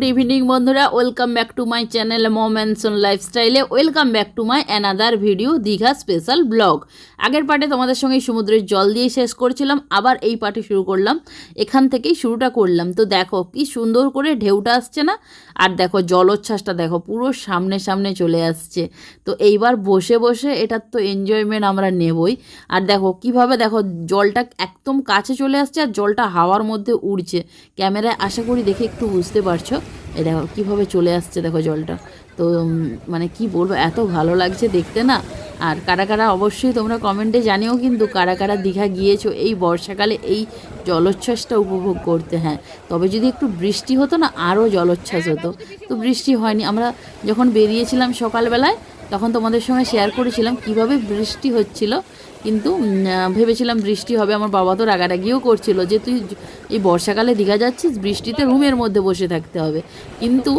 Good evening বন্ধুরা। Welcome back to my channel mom and son লাইফস্টাইলে welcome back to my another video Digha special blog আগের পার্টে তোমাদের সঙ্গে সমুদ্রের জল দিয়ে শেষ করেছিলাম, আবার এই পার্টে শুরু করলাম। এখান থেকেই শুরুটা করলাম। তো দেখো, কি সুন্দর করে ঢেউটা আসছে না? আর দেখো, জলোচ্ছ্বাসটা দেখো, পুরো সামনে সামনে চলে আসছে। তো এইবার বসে বসে এটার তো এনজয়মেন্ট আমরা নেবই। আর দেখো, কীভাবে দেখো, জলটা একদম কাছে চলে আসছে আর জলটা হাওয়ার মধ্যে উড়ছে। ক্যামেরায় আশা করি দেখে একটু বুঝতে পারছ। এই দেখো, কীভাবে চলে আসছে দেখো জলটা। তো মানে কি বলব, এত ভালো লাগছে দেখতে না। আর কারা কারা অবশ্যই তোমরা কমেন্টে জানিও কিন্তু কারা কারা দীঘা গিয়েছো এই বর্ষাকালে এই জলোচ্ছ্বাসটা উপভোগ করতে হ্যাঁ। তবে যদি একটু বৃষ্টি হতো না, আরও জলোচ্ছ্বাস হতো। তো বৃষ্টি হয়নি। আমরা যখন বেরিয়েছিলাম সকালবেলায়, তখন তোমাদের সঙ্গে শেয়ার করেছিলাম কীভাবে বৃষ্টি হচ্ছিল। কিন্তু ভেবেছিলাম বৃষ্টি হবে। আমার বাবা তো রাগারাগিও করছিল যে, তুই এই বর্ষাকালে দীঘা যাচ্ছিস, বৃষ্টিতে রুমের মধ্যে বসে থাকতে হবে। কিন্তু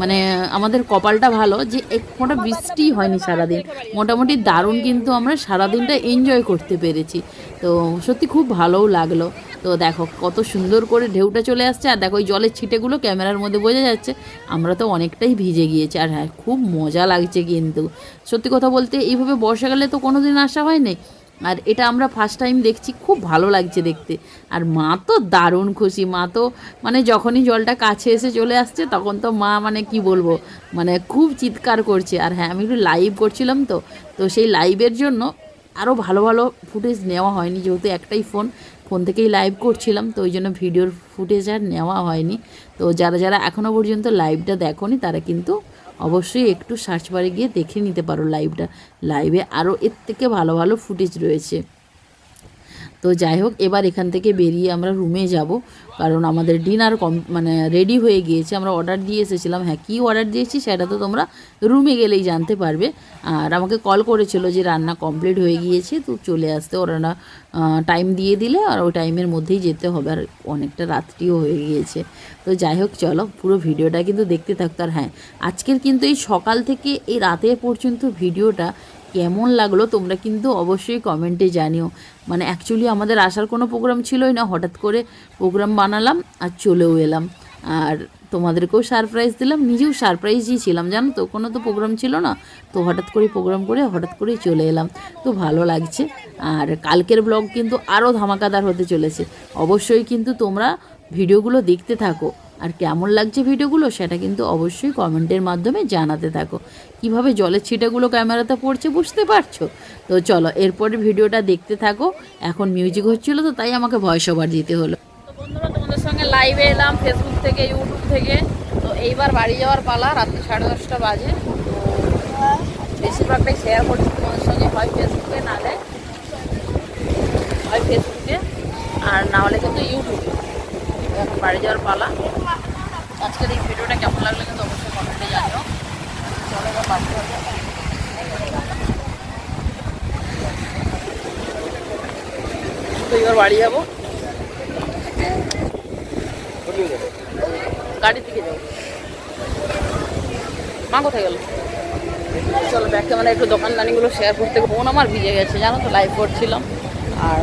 মানে আমাদের কপালটা ভালো যে এক ফোঁটা বৃষ্টি হয়নি সারাদিন। মোটামুটি দারুণ কিন্তু আমরা সারাদিনটা এনজয় করতে পেরেছি। তো সত্যি খুব ভালোও লাগল। তো দেখো, কত সুন্দর করে ঢেউটা চলে আসছে। আর দেখো, ওই জলের ছিটেগুলো ক্যামেরার মধ্যে বোঝা যাচ্ছে, আমরা তো অনেকটাই ভিজে গিয়েছি। আর হ্যাঁ খুব মজা লাগছে কিন্তু। সত্যি কথা বলতে, এইভাবে বর্ষাকালে তো কোনো দিন আসা হয়নি। আর এটা আমরা ফার্স্ট টাইম দেখছি, খুব ভালো লাগছে দেখতে। আর মা তো দারুণ খুশি, মা তো মানে যখনই জলটা কাছে এসে চলে আসছে, তখন তো মা মানে কি বলব মানে খুব চিৎকার করছে। আর হ্যাঁ আমি একটু লাইভ করছিলাম তো তো সেই লাইভের জন্য আরও ভালো ভালো ফুটেজ নেওয়া হয়নি, যেহেতু একটাই ফোন ফোন থেকেই লাইভ করছিলাম, তো ওই জন্য ভিডিওর ফুটেজ আর নেওয়া হয়নি। তো যারা যারা এখনও পর্যন্ত লাইভটা দেখোনি, তারা কিন্তু অবশ্যই একটু সার্চ বারে গিয়ে দেখে নিতে পারো লাইভটা লাইভে আরও এর থেকে ভালো ভালো ফুটেজ রয়েছে। তো যাই হোক, এবার এখান থেকে বেরিয়ে আমরা রুমে যাব। কারণ আমাদের ডিনার কম মানে রেডি হয়ে গিয়েছে। আমরা অর্ডার দিয়ে এসেছিলাম। হ্যাঁ কী অর্ডার দিয়েছি সেটা তো তোমরা রুমে গেলেই জানতে পারবে। আর আমাকে কল করেছিল যে রান্না কমপ্লিট হয়ে গিয়েছে, তো চলে আসতে ওরা টাইম দিয়ে দিলে আর ওই টাইমের মধ্যেই যেতে হবে। আর অনেকটা রাত্রিও হয়ে গিয়েছে। তো যাই হোক, চলো পুরো ভিডিওটা কিন্তু দেখতে থাকতো। আর হ্যাঁ আজকের কিন্তু এই সকাল থেকে এই রাতের পর্যন্ত ভিডিওটা কেমন লাগল তোমরা কিন্তু অবশ্যই কমেন্টে জানিও। মানে অ্যাকচুয়ালি আমাদের আসার কোনো প্রোগ্রাম ছিলই না, হঠাৎ করে প্রোগ্রাম বানালাম আর চলেও এলাম। আর তোমাদেরকেও সারপ্রাইজ দিলাম, নিজেও সারপ্রাইজই ছিলাম, জানো তো? কোনো তো প্রোগ্রাম ছিল না, তো হঠাৎ করে প্রোগ্রাম করে হঠাৎ করেই চলে এলাম। তো ভালো লাগছে। আর কালকের ব্লগ কিন্তু আরও ধামাকাদার হতে চলেছে। অবশ্যই কিন্তু তোমরা ভিডিওগুলো দেখতে থাকো। আর কেমন লাগছে ভিডিওগুলো সেটা কিন্তু অবশ্যই কমেন্টের মাধ্যমে জানাতে থাকো। কীভাবে জলের ছিটাগুলো ক্যামেরাতে পড়ছে বুঝতে পারছ? তো চলো, এরপরে ভিডিওটা দেখতে থাকো। এখন মিউজিক হচ্ছিল তো তাই আমাকে ভয়েস ওভার দিতে হলো। তো বন্ধুরা, তোমাদের সঙ্গে লাইভে এলাম ফেসবুক থেকে ইউটিউব থেকে। তো এইবার বাড়ি যাওয়ার পালা, রাত্রি সাড়ে দশটা বাজে। বেশিরভাগটাই শেয়ার করছি তোমাদের সঙ্গে, হয় ফেসবুকে নালে হয় ফেসবুকে আর না হলে কিন্তু ইউটিউবে এখন বাড়ি যাওয়ার পালা। আজকের এই ভিডিওটা কেমন লাগল কিন্তু অবশ্যই কমেন্টে জানিও। চলো তো এবার বাড়ি যাব। গাড়ির দিকে যাব। মা কোথায় গেল? চলো ব্যাগ ক্যামেরা একটু দোকানদানিগুলো শেয়ার করতে ফোন আমার ভিজে গেছে, জানো তো লাইভ করছিলাম। আর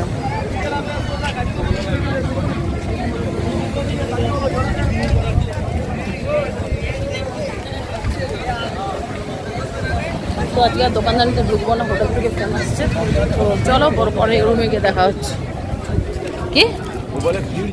তো আজকে আর দোকানদারিতে ঢুকবো না হোটেল থেকে ফোন আসছে। তো চলো, পর রুমে গিয়ে দেখা হচ্ছে। কি?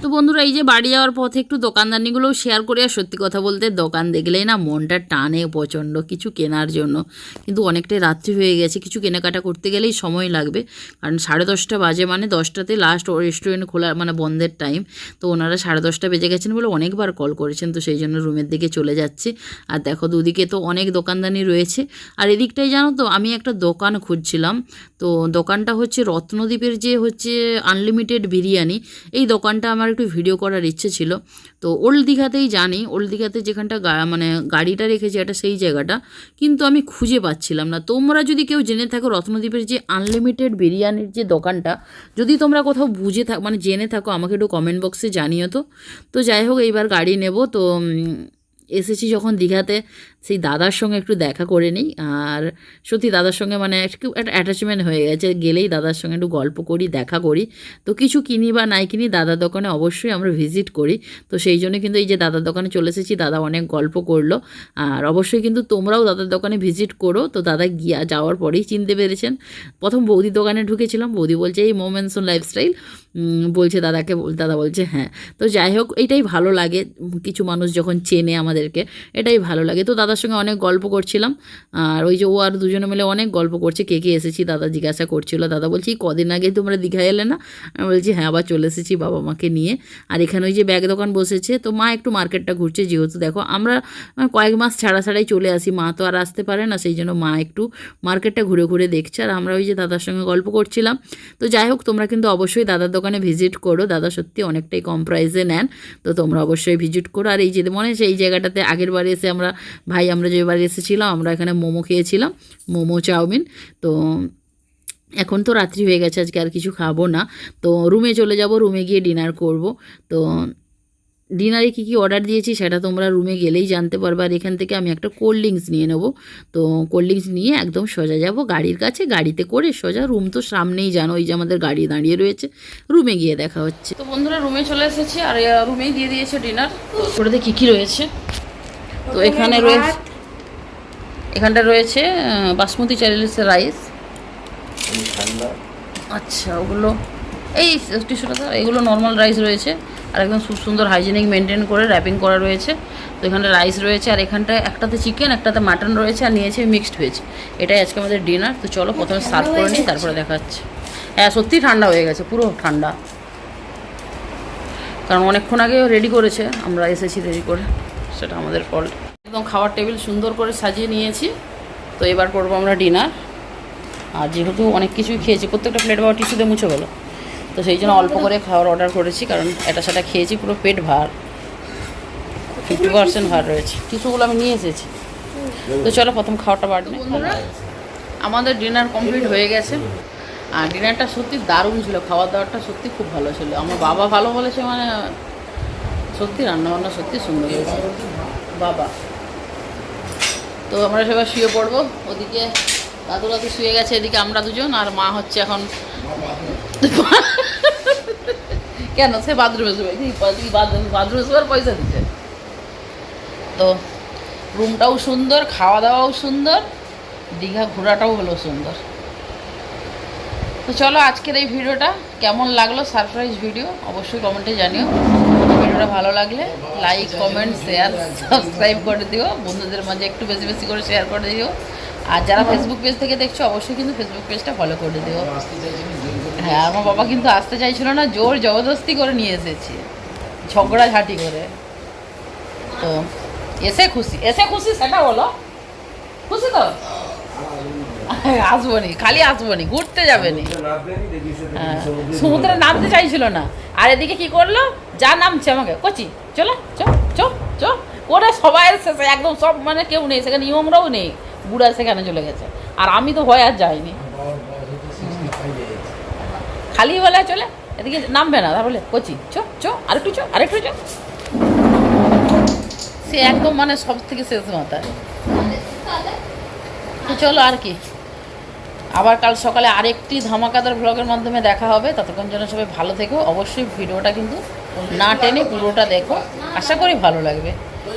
তো বন্ধুরা, এই যে বাড়ি যাওয়ার পথে একটু দোকানদানিগুলো শেয়ার করে আর সত্যি কথা বলতে দোকান দেখলেই না মনটা টানে প্রচণ্ড কিছু কেনার জন্য। কিন্তু অনেকটাই রাত্রি হয়ে গেছে, কিছু কেনাকাটা করতে গেলেই সময় লাগবে। কারণ সাড়ে দশটা বাজে মানে দশটাতে লাস্ট রেস্টুরেন্ট খোলা মানে বন্ধের টাইম তো ওনারা সাড়ে দশটা বেজে গেছেন বলে অনেকবার কল করেছেন, তো সেই জন্য রুমের দিকে চলে যাচ্ছে। আর দেখো, দুদিকে তো অনেক দোকানদানি রয়েছে। আর এদিকটাই জানো তো, আমি একটা দোকান খুঁজছিলাম। তো দোকানটা হচ্ছে রত্নদ্বীপের যে হচ্ছে আনলিমিটেড বিরিয়ানি, এই দোকানটা আমার একটু ভিডিও করার ইচ্ছে ছিল। তো ওল্ড দীঘাতেই জানি, ওল্ড দীঘাতে যেখানটা মানে গাড়িটা রেখেছে এটা সেই জায়গাটা, কিন্তু আমি খুঁজে পাচ্ছিলাম না। তোমরা যদি কেউ জেনে থাকো রত্নদ্বীপের যে আনলিমিটেড বিরিয়ানির যে দোকানটা, যদি তোমরা কোথাও বুঝে থাক মানে জেনে থাকো, আমাকে একটু কমেন্ট বক্সে জানিও তো। তো যাই হোক, এইবার গাড়ি নেব, তো এসেছি যখন দীঘাতে, সেই দাদার সঙ্গে একটু দেখা করে নিই। আর সত্যি দাদার সঙ্গে মানে একটু একটা অ্যাটাচমেন্ট হয়ে গেছে। গেলেই দাদার সঙ্গে একটু গল্প করি, দেখা করি। তো কিছু কিনি বা নাই কিনি দাদার দোকানে অবশ্যই আমরা ভিজিট করি। তো সেই জন্য কিন্তু এই যে দাদার দোকানে চলে এসেছি, দাদা অনেক গল্প করল। আর অবশ্যই কিন্তু তোমরাও দাদার দোকানে ভিজিট করো। তো দাদা গিয়া যাওয়ার পরেই চিনতে পেরেছেন। প্রথম বৌদির দোকানে ঢুকেছিলাম। বৌদি বলছে, এই মোমেন্টস অন লাইফস্টাইল বলছে দাদাকে, দাদা বলছে হ্যাঁ। তো যাই হোক, এটাই ভালো লাগে। কিছু মানুষ যখন চেনে আমাদেরকে এটাই ভালো লাগে। তো দাদার সঙ্গে অনেক গল্প করছিলাম, আর ওই যে ও আর দুজনে মিলে অনেক গল্প করছে, কে কে এসেছি দাদা জিজ্ঞাসা করছিল। দাদা বলছি, "এই কদিন আগে তোমরা দীঘা এলে না? আমি বলছি হ্যাঁ আবার চলে এসেছি বাবা মাকে নিয়ে। আর এখানে ওই যে ব্যাগ দোকান বসেছে, তো মা একটু মার্কেটটা ঘুরছে, যেহেতু দেখো আমরা কয়েক মাস ছাড়া ছাড়াই চলে আসি, মা তো আর আসতে পারে না, সেই জন্য মা একটু মার্কেটটা ঘুরে ঘুরে দেখছে। আর আমরা ওই যে দাদার সঙ্গে গল্প করছিলাম। তো যাই হোক, তোমরা কিন্তু অবশ্যই দাদার দোকানে ভিজিট করো, দাদা সত্যি অনেকটাই কম প্রাইসে নেন, তো তোমরা অবশ্যই ভিজিট করো। আর এই যে মনে আছে এই জায়গাটাতে আগের বারে এসে আমরা, ভাই আমরা যে বারে এসেছিলাম, আমরা এখানে মোমো খেয়েছিলাম, মোমো, চাউমিন। তো এখন তো রাত্রি হয়ে গেছে, আজকে আর কিছু খাব না। তো রুমে চলে যাব রুমে গিয়ে ডিনার করব। তো ডিনারে কী কী অর্ডার দিয়েছি সেটা তোমরা রুমে গেলেই জানতে পারবে। আর এখান থেকে আমি একটা কোল্ড ড্রিঙ্কস নিয়ে নেব। তো কোল্ড ড্রিঙ্কস নিয়ে একদম সোজা যাব গাড়ির কাছে। গাড়িতে করে সোজা রুম তো সামনেই জানো ওই যে আমাদের গাড়ি দাঁড়িয়ে রয়েছে। রুমে গিয়ে দেখা হচ্ছে। তো বন্ধুরা রুমে চলে এসেছি আর রুমেই দিয়ে দিয়েছে ডিনার। ওটাতে কী কী রয়েছে। তো এখানে রয়েছে এখানটা রয়েছে বাসমতি চাইলের রাইস। আচ্ছা ওগুলো এই টিস্যুটা এগুলো নর্মাল রাইস রয়েছে। আর একদম খুব সুন্দর হাইজেনিক মেনটেন করে র্যাপিং করা রয়েছে। তো এখানটা রাইস রয়েছে আর এখানটায় একটাতে চিকেন একটাতে মাটন রয়েছে আর নিয়েছে মিক্সড ভেজ এটাই আজকে আমাদের ডিনার তো চলো প্রথমে সার্ভ করে নিই তারপরে দেখা যাচ্ছে হ্যাঁ সত্যি ঠান্ডা হয়ে গেছে পুরো ঠান্ডা। কারণ অনেকক্ষণ আগে রেডি করেছে আমরা এসেছি দেরি করে। সেটা আমাদের ফল্ট একদম খাওয়ার টেবিল সুন্দর করে সাজিয়ে নিয়েছি। তো এবার করব আমরা ডিনার আর যেহেতু অনেক কিছুই খেয়েছি প্রত্যেকটা প্লেট বাবা টিস্যুতে মুছে গেলো তো সেই জন্য অল্প করে খাওয়ার অর্ডার করেছি, কারণ এটা সেটা খেয়েছি, পুরো পেট ভার। ফিফটি পার্সেন্ট ভার রয়েছে। কিছুগুলো আমি নিয়ে এসেছি। তো চলো প্রথম খাওয়াটা বাড়বে আমাদের ডিনার কমপ্লিট হয়ে গেছে। আর ডিনারটা সত্যি দারুণ ছিল খাওয়া দাওয়াটা সত্যি খুব ভালো ছিল। আমার বাবা ভালো বলেছে মানে সত্যি রান্নাবান্না সত্যি সুন্দর হয়েছে। বাবা। তো আমরা সবাই শুয়ে পড়ব, ওদিকে দাদু দাদু শুয়ে গেছে, এদিকে আমরা দুজন, আর মা হচ্ছে এখন কেন? সে বাথরুমে শুয়ে কি বাথরুমে শোয়ার পয়সা দিচ্ছে। তো রুমটাও সুন্দর খাওয়া দাওয়াও সুন্দর, দীঘা ঘোরাটাও হলো সুন্দর। তো চলো আজকের এই ভিডিওটা কেমন লাগল সারপ্রাইজ ভিডিও অবশ্যই কমেন্টে জানিও। ভিডিওটা ভালো লাগলে লাইক কমেন্ট শেয়ার সাবস্ক্রাইব করে দিও। বন্ধুদের মাঝে একটু বেশি বেশি করে শেয়ার করে দিও। আর যারা ফেসবুক পেজ থেকে দেখছ, অবশ্যই কিন্তু ফেসবুক পেজটা ফলো করে দিও। হ্যাঁ আমার বাবা কিন্তু আসতে চাইছিল না জোর জবরদস্তি করে নিয়ে এসেছি। ঝগড়া ঝাঁটি করে। তো এসে খুশি এসে খুশি সেটা বলো। খুশি তো? আসব নি খালি আসব নি ঘুরতে যাবে নি। হ্যাঁ, সমুদ্রে নামতে চাইছিল না। আর এদিকে কি করল? যা নামছে আমাকে। কচি চলো চ চ চ। ওরা সবাই শেষে একদম সব মানে কেউ নেই সেখানে ইমরাও নেই। বুড়া সেখানে চলে গেছে। আর আমি তো ভয় আর যাইনি। খালি বেলায় চলে, এদিকে নামবে না তাহলে কচি, চ চ, আরেকটু চ আরেকটু চ। সে একদম মানে সব থেকে শেষ মাথায় তো চলো আর কি। আবার কাল সকালে আরেকটি ধামাকাদার ব্লগের মাধ্যমে দেখা হবে। ততক্ষণ যেন সবাই ভালো থেকো। অবশ্যই ভিডিওটা কিন্তু না টেনে পুরোটা দেখো। আশা করি ভালো লাগবে।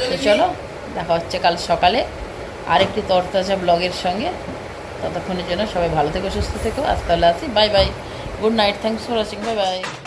তো চলো, দেখা হচ্ছে কাল সকালে আরেকটি তরতাজা ব্লগের সঙ্গে। ততক্ষণের জন্য সবাই ভালো থেকো, সুস্থ থেকো। আজ তাহলে আসি। Bye bye. Good night thanks for watching bye bye